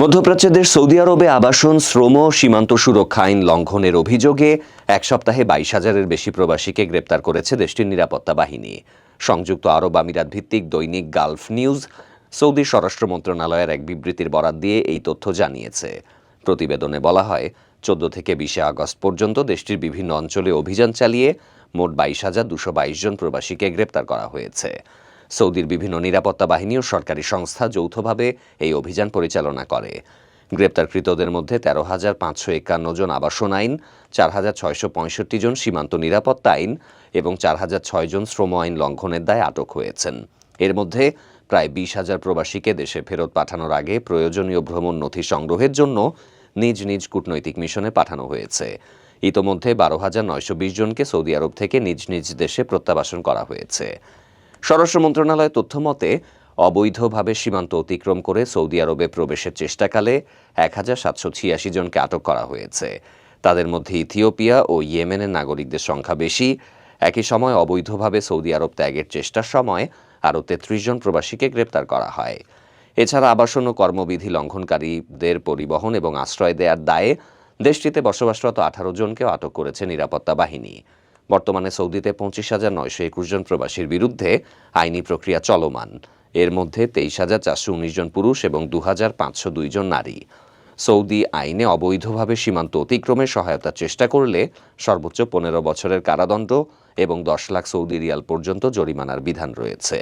মধ্যপ্রাচ্যের সৌদি আরবে আবাসন, শ্রম সীমান্ত সুরক্ষা আইন লঙ্ঘনের অভিযোগে এক সপ্তাহে বাইশ হাজারের বেশি প্রবাসীকে গ্রেপ্তার করেছে দেশটির নিরাপত্তা বাহিনী। সংযুক্ত আরব আমিরাত ভিত্তিক দৈনিক গালফ নিউজ, সৌদি স্বরাষ্ট্র মন্ত্রণালয়ের এক বিবৃতির বরাত দিয়ে এই তথ্য জানিয়েছে। প্রতিবেদনে বলা হয়, চোদ্দ থেকে বিশে আগস্ট পর্যন্ত দেশটির বিভিন্ন অঞ্চলে অভিযান চালিয়ে মোট বাইশ হাজার দুশো বাইশ জন প্রবাসীকে গ্রেপ্তার করা হয়েছে। সৌদির বিভিন্ন নিরাপত্তা বাহিনী ও সরকারি সংস্থা যৌথভাবে এই অভিযান পরিচালনা করে। গ্রেপ্তারকৃতদের মধ্যে তেরো হাজার পাঁচশো একান্ন জন আবাসন আইন, চার হাজার ছয়শো পঁয়ষট্টি জন সীমান্ত নিরাপত্তা আইন এবং চার হাজার ছয় জন শ্রম আইন লঙ্ঘনের দায়ে আটক হয়েছেন। এর মধ্যে প্রায় বিশ হাজার প্রবাসীকে দেশে ফেরত পাঠানোর আগে প্রয়োজনীয় ভ্রমণ নথি সংগ্রহের জন্য নিজ নিজ কূটনৈতিক মিশনে পাঠানো হয়েছে। ইতোমধ্যে বারো হাজার নয়শো বিশ জনকে সৌদি আরব থেকে নিজ নিজ দেশে প্রত্যাবাসন করা হয়েছে। স্বরাষ্ট্র মন্ত্রণালয়ের তথ্য মতে, অবৈধভাবে সীমান্ত অতিক্রম করে সৌদি আরবে প্রবেশের চেষ্টাকালে এক হাজার সাতশো ছিয়াশি জনকে আটক করা হয়েছে। তাদের মধ্যে ইথিওপিয়া ও ইয়েমেনের নাগরিকদের সংখ্যা বেশি। একই সময় অবৈধভাবে সৌদি আরব ত্যাগের চেষ্টার সময় আরও তেত্রিশ জন প্রবাসীকে গ্রেপ্তার করা হয়। এছাড়া আবাসন ও কর্মবিধি লঙ্ঘনকারীদের পরিবহন এবং আশ্রয় দেওয়ার দায়ে দেশটিতে বসবাসরত আঠারো জনকেও আটক করেছে নিরাপত্তা বাহিনী। বর্তমানে সৌদিতে পঁচিশ হাজার নয়শো একুশ জন প্রবাসীর বিরুদ্ধে আইনি প্রক্রিয়া চলমান। এর মধ্যে তেইশ হাজার চারশো উনিশ জন পুরুষ এবং দু হাজার পাঁচশো দুই জন নারী। সৌদি আইনে অবৈধভাবে সীমান্ত অতিক্রমে সহায়তার চেষ্টা করলে সর্বোচ্চ পনেরো বছরের কারাদণ্ড এবং দশ লাখ সৌদি রিয়াল পর্যন্ত জরিমানার বিধান রয়েছে।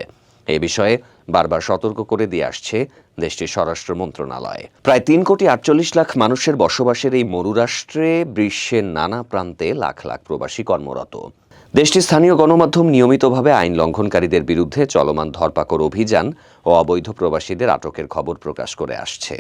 এ বিষয়ে বারবার সতর্ক করে দিয়ে আসছে দেশটির স্বরাষ্ট্র মন্ত্রণালয়। প্রায় তিন কোটি আটচল্লিশ লাখ মানুষের বসবাসের এই মরুরাষ্ট্রে বিশ্বের নানা প্রান্তে লাখ লাখ প্রবাসী কর্মরত। দেশটির স্থানীয় গণমাধ্যম নিয়মিতভাবে আইন লঙ্ঘনকারীদের বিরুদ্ধে চলমান ধরপাকড় অভিযান ও অবৈধ প্রবাসীদের আটকের খবর প্রকাশ করে আসছে।